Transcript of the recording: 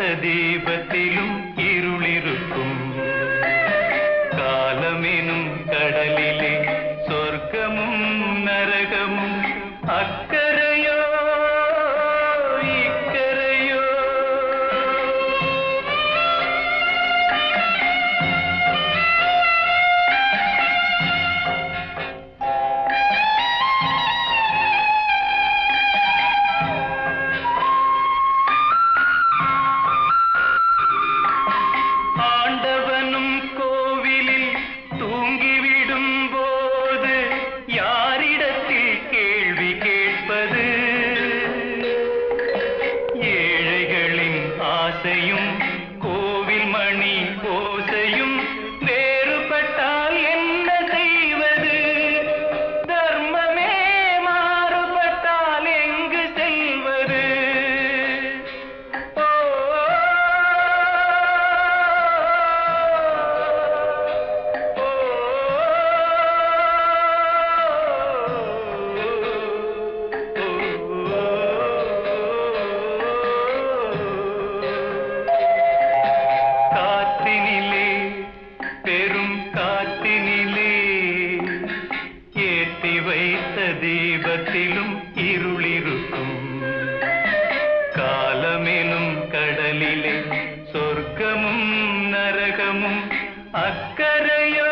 ദീപത്തിലും ഇരുളിരുക്കും കാലമെനും കടലിലെ ஆசையும் കാറ്റിലും ഇരുളിരുക്കും കാലമേനും കടലിലെ സ്വർഗമും നരകമും അക്കരയോ